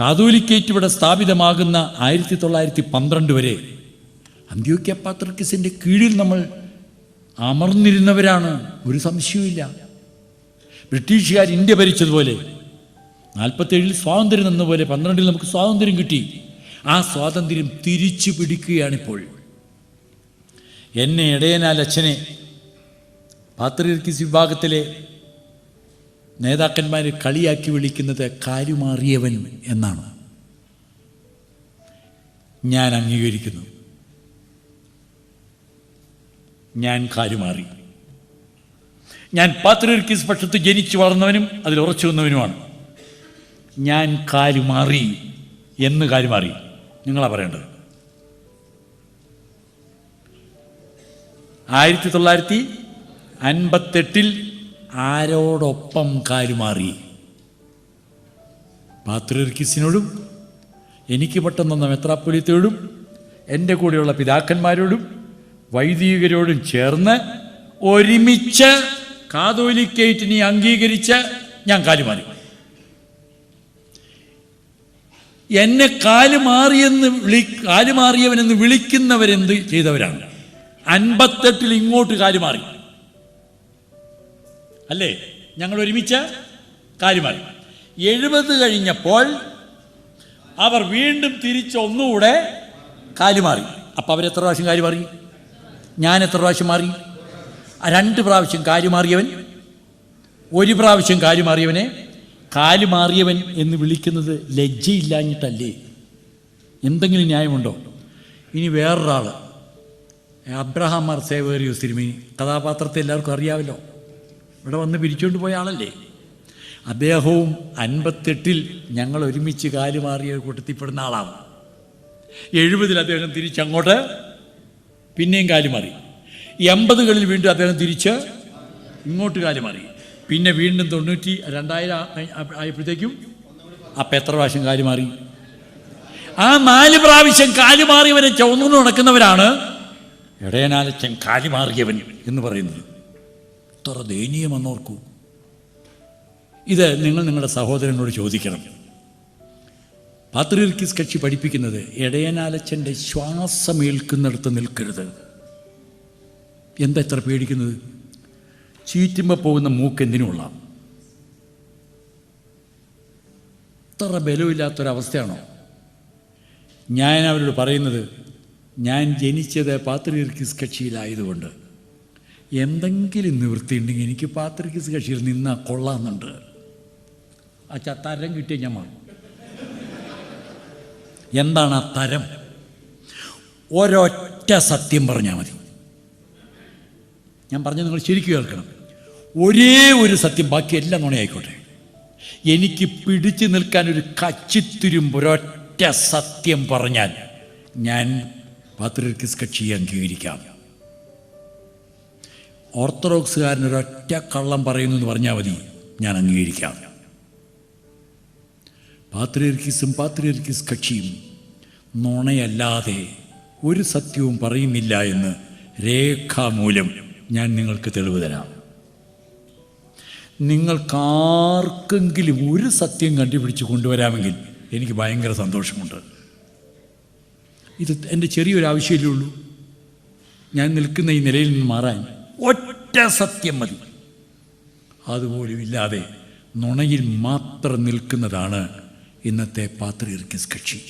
Catholicate ഇവിടെ സ്ഥാപിതമാകുന്ന ആയിരത്തി തൊള്ളായിരത്തി പന്ത്രണ്ട് വരെ അന്ത്യോക്യ പാത്രക്കിസിന്റെ കീഴിൽ നമ്മൾ അമർന്നിരുന്നവരാണ്. ഒരു സംശയവുമില്ല. ബ്രിട്ടീഷുകാർ ഇന്ത്യ ഭരിച്ചതുപോലെ നാൽപ്പത്തേഴിൽ സ്വാതന്ത്ര്യം എന്നപോലെ പന്ത്രണ്ടിൽ നമുക്ക് സ്വാതന്ത്ര്യം കിട്ടി. ആ സ്വാതന്ത്ര്യം തിരിച്ചു പിടിക്കുകയാണിപ്പോൾ. എന്നെ ഇടയനാൽ അച്ഛനെ പാത്രീർക്കിസ് വിഭാഗത്തിലെ നേതാക്കന്മാർ കളിയാക്കി വിളിക്കുന്നത് കാര്യമാറിയവൻ എന്നാണ്. ഞാൻ അംഗീകരിക്കുന്നു. ഞാൻ കാര്യമാറി. ഞാൻ പാത്രീസ് പക്ഷത്ത് ജനിച്ചു വളർന്നവനും അതിൽ ഉറച്ചു വന്നവനുമാണ് ഞാൻ കാര്യമാറി എന്ന് കാര്യമാറി. നിങ്ങളാ പറയേണ്ടത്. ആയിരത്തി തൊള്ളായിരത്തി അൻപത്തെട്ടിൽ ആരോടൊപ്പം കാലുമാറി പാത്രീർക്കിസിനോടും എനിക്ക് പെട്ടെന്ന് മെത്രാപ്പൊലിത്തോടും എന്റെ കൂടെയുള്ള പിതാക്കന്മാരോടും വൈദികരോടും ചേർന്ന് ഒരുമിച്ച് കാതോലിക്കേറ്റിനെ അംഗീകരിച്ച് ഞാൻ കാലുമാറി. എന്നെ കാലുമാറിയെന്ന് വിളി കാലുമാറിയവനെന്ന് വിളിക്കുന്നവരെന്ത് ചെയ്തവരാണ്? അൻപത്തെട്ടിൽ ഇങ്ങോട്ട് കാലുമാറി. അല്ലേ? ഞങ്ങൾ ഒരുമിച്ച് കാലുമാറി എഴുപത് കഴിഞ്ഞപ്പോൾ അവർ വീണ്ടും തിരിച്ച് ഒന്നുകൂടെ കാലുമാറി അപ്പോൾ അവരെത്ര പ്രാവശ്യം കാലുമാറി ഞാൻ എത്ര പ്രാവശ്യം മാറി? രണ്ട് പ്രാവശ്യം കാലുമാറിയവൻ ഒരു പ്രാവശ്യം കാലുമാറിയവനെ കാലുമാറിയവൻ എന്ന് വിളിക്കുന്നത് ലജ്ജയില്ലാഞ്ഞിട്ടല്ലേ? എന്തെങ്കിലും ന്യായമുണ്ടോ? ഇനി വേറൊരാൾ അബ്രഹാം മാർ സേവേറിയോ സിനിമ കഥാപാത്രത്തെ എല്ലാവർക്കും അറിയാമല്ലോ. ഇവിടെ വന്ന് പിരിച്ചുകൊണ്ട് പോയ ആളല്ലേ? അദ്ദേഹവും അൻപത്തെട്ടിൽ ഞങ്ങൾ ഒരുമിച്ച് കാലുമാറിയ കൂട്ടത്തിൽപ്പെടുന്ന ആളാണ്. എഴുപതിൽ അദ്ദേഹം തിരിച്ചങ്ങോട്ട് പിന്നെയും കാലുമാറി. എൺപതുകളിൽ വീണ്ടും അദ്ദേഹം തിരിച്ച് ഇങ്ങോട്ട് കാലുമാറി. പിന്നെ വീണ്ടും തൊണ്ണൂറ്റി രണ്ടായിരം ആയപ്പോഴത്തേക്കും അപ്പം എത്ര പ്രാവശ്യം കാലുമാറി? ആ നാല് പ്രാവശ്യം കാലുമാറിയവരെ ചുവന്നു നടക്കുന്നവരാണ്. ഇടയനാലച്ചൻ കാലുമാറിയവൻ എന്ന് പറയുന്നത്. എത്ര ദയനീയമെന്നോർക്കൂ ഇത് നിങ്ങൾ നിങ്ങളുടെ സഹോദരനോട് ചോദിക്കണം. പാത്രീർക്കിസ് കക്ഷി പഠിപ്പിക്കുന്നത് ഇടയനാലച്ചന്റെ ശ്വാസമേൽക്കുന്നിടത്ത് നിൽക്കരുത്. എന്താ ഇത്ര പേടിക്കുന്നത്? ചീറ്റുമ്പോൾ പോകുന്ന മൂക്ക് എന്തിനുമുള്ള ഇത്ര ബലമില്ലാത്തൊരവസ്ഥയാണോ? ഞാൻ അവരോട് പറയുന്നത് ഞാൻ ജനിച്ചത് പാത്രീർക്കിസ് കക്ഷിയിലായതുകൊണ്ട്. എന്തെങ്കിലും നിവൃത്തിയുണ്ടെങ്കിൽ എനിക്ക് പാത്രിക്കിസ് കക്ഷിയിൽ നിന്നാ കൊള്ളാമെന്നുണ്ട്. ആ തരം കിട്ടിയ ഞാൻ മാറും. എന്താണ് ആ തരം? ഒരൊറ്റ സത്യം പറഞ്ഞാൽ മതി. ഞാൻ പറഞ്ഞത് നിങ്ങൾ ശരിക്കും കേൾക്കണം. ഒരേ ഒരു സത്യം ബാക്കി എല്ലാം നുണയായിക്കോട്ടെ. എനിക്ക് പിടിച്ചു നിൽക്കാൻ ഒരു കച്ചിത്തിരും ഒരൊറ്റ സത്യം പറഞ്ഞാൽ ഞാൻ പാത്രിക്കിസ് കക്ഷിയെ അംഗീകരിക്കാം. ഓർത്തഡോക്സുകാരൻ ഒരൊറ്റ കള്ളം പറയുന്നു എന്ന് പറഞ്ഞാൽ മതി. ഞാൻ അംഗീകരിക്കാം. പാത്രിയർക്കിസും പാത്രിയർക്കിസ് കക്ഷിയും നുണയല്ലാതെ ഒരു സത്യവും പറയുന്നില്ല എന്ന് രേഖാമൂലം ഞാൻ നിങ്ങൾക്ക് തെളിവ് തരാം. നിങ്ങൾക്കാർക്കെങ്കിലും ഒരു സത്യം കണ്ടുപിടിച്ച് കൊണ്ടുവരാമെങ്കിൽ എനിക്ക് ഭയങ്കര സന്തോഷമുണ്ട്. ഇത് എന്റെ ചെറിയൊരു ആവശ്യമല്ലേ ഉള്ളൂ? ഞാൻ നിൽക്കുന്ന ഈ നിലയിൽ നിന്ന് മാറാൻ. ഒറ്റ സത്യം മതി. അതുപോലും ഇല്ലാതെ നുണയിൽ മാത്രം നിൽക്കുന്നതാണ് ഇന്നത്തെ പാത്രീർക്കിസ് കക്ഷി.